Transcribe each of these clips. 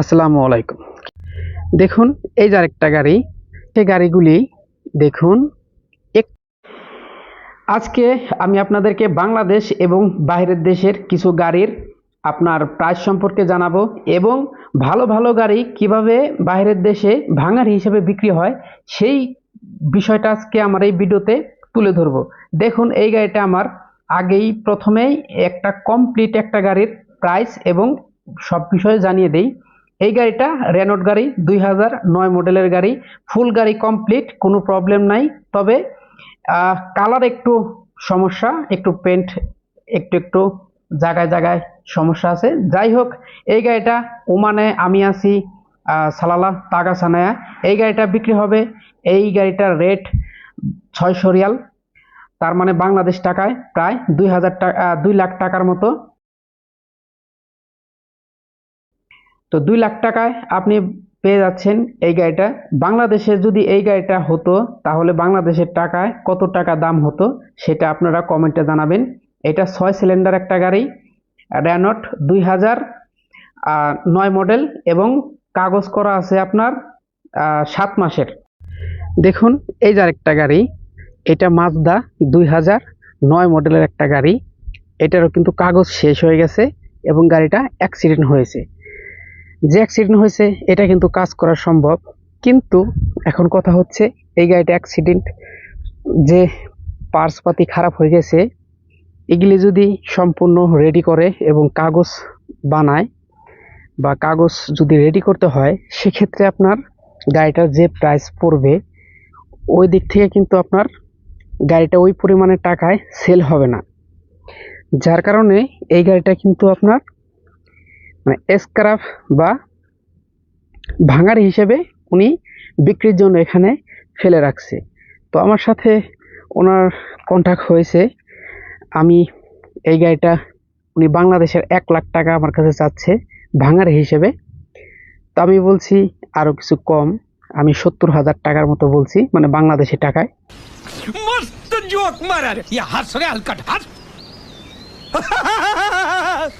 আসসালামু আলাইকুম। দেখুন, এই যে আরেকটা গাড়ি, সেই গাড়িগুলি দেখুন, এক আজকে আমি আপনাদেরকে বাংলাদেশ এবং বাইরের দেশের কিছু গাড়ির আপনার প্রাইস সম্পর্কে জানাব এবং ভালো ভালো গাড়ি কীভাবে বাইরের দেশে ভাঙার হিসেবে বিক্রি হয়, সেই বিষয়টা আজকে আমার এই ভিডিওতে তুলে ধরবো। দেখুন, এই গাড়িটা আমার আগেই প্রথমেই একটা কমপ্লিট একটা গাড়ির প্রাইস এবং সব বিষয়ে জানিয়ে দেই। এই গাড়িটা রেনল্ট গাড়ি, দুই হাজার নয় মডেলের গাড়ি। ফুল গাড়ি কমপ্লিট, কোনো প্রবলেম নাই। তবে কালার একটু সমস্যা, একটু পেন্ট, একটু একটু জায়গায় জায়গায় সমস্যা আছে। যাই হোক, এই গাড়িটা ওমানে আমি আছি সালালা তাগাসানায়া এই গাড়িটা বিক্রি হবে, এই গাড়িটার রেট ছয়শো রিয়াল। তার মানে বাংলাদেশ টাকায় প্রায় দুই হাজার টাকা দুই লাখ টাকার মতো। তো দুই লাখ টাকায় আপনি পেয়ে যাচ্ছেন এই গাড়িটা। বাংলাদেশে যদি এই গাড়িটা হতো, তাহলে বাংলাদেশের টাকায় কত টাকা দাম হতো সেটা আপনারা কমেন্টে জানাবেন। এটা ছয় সিলিন্ডার একটা গাড়ি র্যানট দুই হাজার নয় মডেল এবং কাগজ করা আছে আপনার সাত মাসের। দেখুন, এই যে আরেকটা গাড়ি, এটা মাজদা দুই হাজার নয় মডেলের একটা গাড়ি। এটারও কিন্তু কাগজ শেষ হয়ে গেছে এবং গাড়িটা অ্যাক্সিডেন্ট হয়েছে। যে অ্যাক্সিডেন্ট হয়েছে, এটা কিন্তু কাজ করা সম্ভব। কিন্তু এখন কথা হচ্ছে, এই গাড়িটা অ্যাক্সিডেন্ট যে পার্টস পাতি খারাপ হয়ে গেছে, এগুলি যদি সম্পূর্ণ রেডি করে এবং কাগজ বানায় বা কাগজ যদি রেডি করতে হয়, সেক্ষেত্রে আপনার গাড়িটার যে প্রাইস পড়বে, ওই দিক থেকে কিন্তু আপনার গাড়িটা ওই পরিমাণে টাকায় সেল হবে না। যার কারণে এই গাড়িটা কিন্তু আপনার মানে স্ক্রাফ বা ভাঙার হিসেবে উনি বিক্রির জন্য এখানে ফেলে রাখছে। তো আমার সাথে ওনার কন্ট্যাক্ট হয়েছে। আমি এই গাড়িটা উনি বাংলাদেশের এক লাখ টাকা আমার কাছে চাচ্ছে ভাঙার হিসেবে। তো আমি বলছি আরও কিছু কম। আমি সত্তর হাজার টাকার মতো বলছি মানে বাংলাদেশের টাকায়।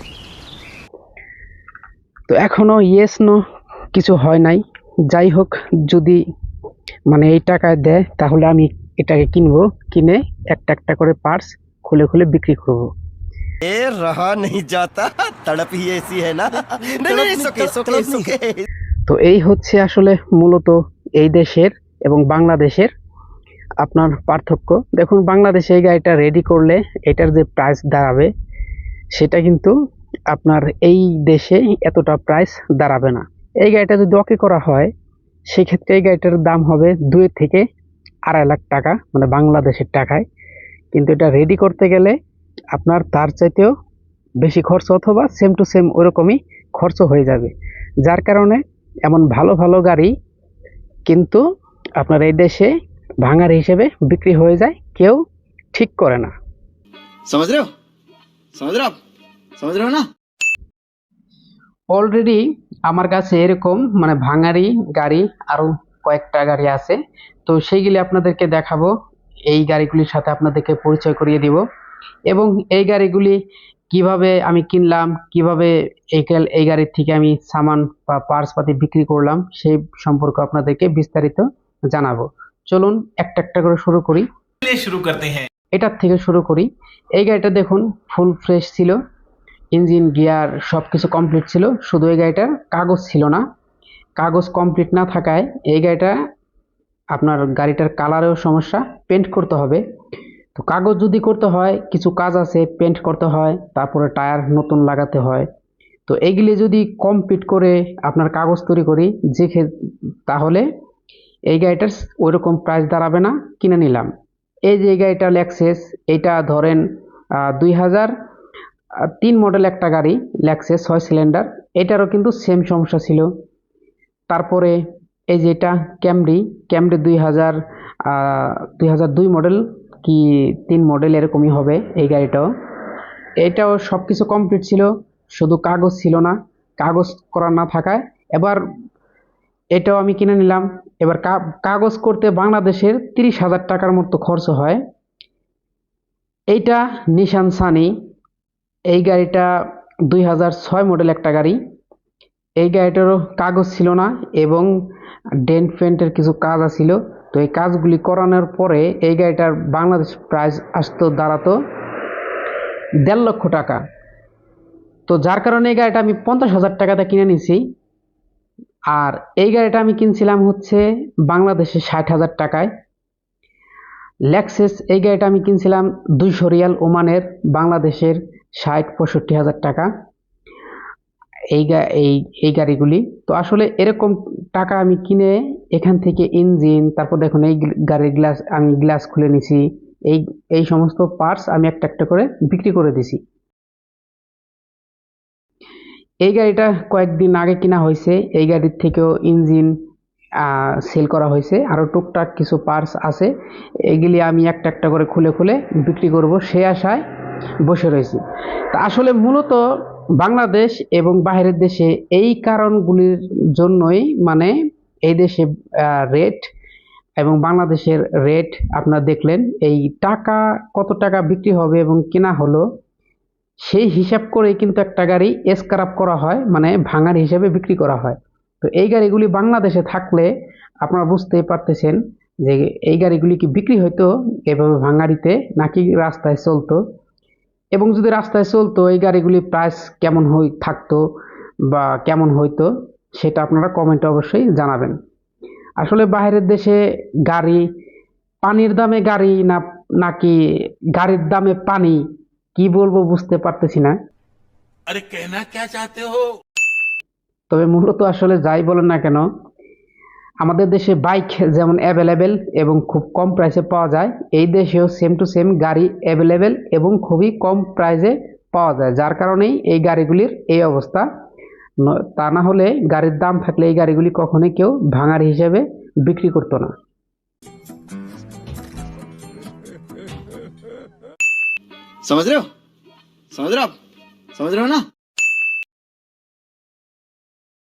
তো এখনও ইয়েস নো কিছু হয় নাই। যাই হোক যদি মানে এই টাকায় দেয় তাহলে আমি এটাকে কিনবো কিনে একটা একটা করে পার্স খুলে খুলে বিক্রি করব। এ রাহা নেই যাতা তড়প হি এসি হ্যায় না তো এই হচ্ছে আসলে মূলত এই দেশের এবং বাংলাদেশের আপনার পার্থক্য। দেখুন বাংলাদেশে এই গাড়িটা রেডি করলে এটার যে প্রাইস দাঁড়াবে সেটা কিন্তু আপনার এই দেশে এতটা প্রাইস দাঁড়াবে না। এই গাড়িটা যদি অকে করা হয়, সেক্ষেত্রে এই গাড়িটার দাম হবে দুই থেকে আড়াই লাখ টাকা মানে বাংলাদেশের টাকায়। কিন্তু এটা রেডি করতে গেলে আপনার তার চাইতেও বেশি খরচ অথবা সেম টু সেম ওরকমই খরচ হয়ে যাবে। যার কারণে এমন ভালো ভালো গাড়ি কিন্তু আপনার এই দেশে ভাঙার হিসেবে বিক্রি হয়ে যায়, কেউ ঠিক করে না। সমুদ্র সমুদ্র সমুদ্র না অলরেডি আমার কাছে এরকম মানে ভাঙারি গাড়ি আরও কয়েকটা গাড়ি আছে। তো সেইগুলি আপনাদেরকে দেখাবো। এই গাড়িগুলির সাথে আপনাদেরকে পরিচয় করিয়ে দিব। এবং এই গাড়িগুলি কীভাবে আমি কিনলাম কীভাবে এই এই গাড়ির থেকে আমি সামান বা পার্সপাতি বিক্রি করলাম সেই সম্পর্কে আপনাদেরকে বিস্তারিত জানাব। চলুন একটা একটা করে শুরু করি। শুরু করতে হ্যাঁ। এটার থেকে শুরু করি। এই গাড়িটা দেখুন ফুল ফ্রেশ ছিল। ইঞ্জিন, গিয়ার সব কিছু কমপ্লিট ছিল। শুধু এই গাড়িটার কাগজ ছিল না। কাগজ কমপ্লিট না থাকায় এই গাড়িটা আপনার গাড়িটার কালারেও সমস্যা। পেন্ট করতে হবে। তো কাগজ যদি করতে হয়, কিছু কাজ আছে পেন্ট করতে হয়, তারপরে টায়ার নতুন লাগাতে হয়। তো এইগুলি যদি কমপ্লিট করে আপনার কাগজ তৈরি করি, যে তাহলে এই গাড়িটার ওইরকম প্রাইস দাঁড়াবে না। কিনে নিলাম। এই যে এই গাড়িটা ল্যাক্সেস এইটা ধরেন দুই হাজার তিন মডেল একটা গাড়ি ল্যাক্সেস ছয় সিলিন্ডার এটারও কিন্তু সেম সমস্যা ছিল। তারপরে এই যে এটা ক্যামরি ক্যামরি দুই হাজার দুই হাজার দুই মডেল কি তিন মডেল এরকমই হবে এই গাড়িটাও। এটাও সব কিছু কমপ্লিট ছিল, শুধু কাগজ ছিল না। কাগজ করা না থাকায় এবার এটাও আমি কিনে নিলাম। এবার কাগজ করতে বাংলাদেশের তিরিশ হাজার টাকার মতো খরচ হয়। এইটা নিশান সানি এই গাড়িটা দুই হাজার ছয় মডেল একটা গাড়ি। এই গাড়িটারও কাগজ ছিল না এবং ডেন্ট পেন্টের কিছু কাজ আছিল। তো এই কাজগুলি করানোর পরে এই গাড়িটার বাংলাদেশ প্রাইস আসতো, দাঁড়াতো দেড় লক্ষ টাকা। তো যার কারণে এই গাড়িটা আমি পঞ্চাশ হাজার টাকাতে কিনে নিছি আর এই গাড়িটা আমি কিনছিলাম হচ্ছে বাংলাদেশে ষাট হাজার টাকায়। লেক্সেস এই গাড়িটা আমি কিনছিলাম দুইশো রিয়াল ওমানের বাংলাদেশের ষাট, পঁয়ষট্টি হাজার টাকা এই এই এই গাড়িগুলি। তো আসলে এরকম টাকা আমি কিনে এখান থেকে ইঞ্জিন, তারপর দেখুন এই গাড়ির গ্লাস, আমি গ্লাস খুলে নিছি। এই এই সমস্ত পার্টস আমি একটা একটা করে বিক্রি করে দিছি। এই গাড়িটা কয়েকদিন আগে কিনা হয়েছে। এই গাড়ির থেকেও ইঞ্জিন সেল করা হয়েছে। আরও টুকটাক কিছু পার্টস আছে। এগুলি আমি একটা একটা করে খুলে খুলে বিক্রি করব। সে আশায় বসে রয়েছি। তা আসলে মূলত বাংলাদেশ এবং বাইরের দেশে এই কারণগুলির জন্যই মানে এই দেশে রেট এবং বাংলাদেশের রেট আপনারা দেখলেন, এই টাকা কত টাকা বিক্রি হবে এবং কেনা হলো, সেই হিসাব করে কিন্তু একটা গাড়ি স্ক্র্যাপ করা হয় মানে ভাঙার হিসাবে বিক্রি করা হয়। তো এই গাড়িগুলি বাংলাদেশে থাকলে আপনারা বুঝতেই পারতেছেন যে এই গাড়িগুলি কি বিক্রি হতো এভাবে ভাঙাড়িতে নাকি রাস্তায় চলতো। এবং যদি রাস্তায় চলতো এই গাড়িগুলি প্রাইস কেমন হই থাকতো বা কেমন হইতো সেটা আপনারা কমেন্টে অবশ্যই জানাবেন। আসলে বাইরের দেশে গাড়ি পানির দামে গাড়ি না নাকি গাড়ির দামে পানি কি বলব বুঝতে পারতেছি না। আরে কেনা কে চাতে হো? তবে মূলত আসলে যাই বলেন না কেন আমাদের দেশে বাইক যেমন অ্যাভেলেবেল এবং খুব কম প্রাইসে পাওয়া যায় এই দেশেও সেম টু সেম গাড়ি অ্যাভেলেবেল এবং খুবই কম প্রাইসে পাওয়া যায় যার কারণেই এই গাড়িগুলির এই অবস্থা ন- তা না হলে গাড়ির দাম থাকলে এই গাড়িগুলি কখনোই কেউ ভাঙার হিসেবে বিক্রি করতো না समझ रहे हो समझ रहे हो आप समझ रहे हो ना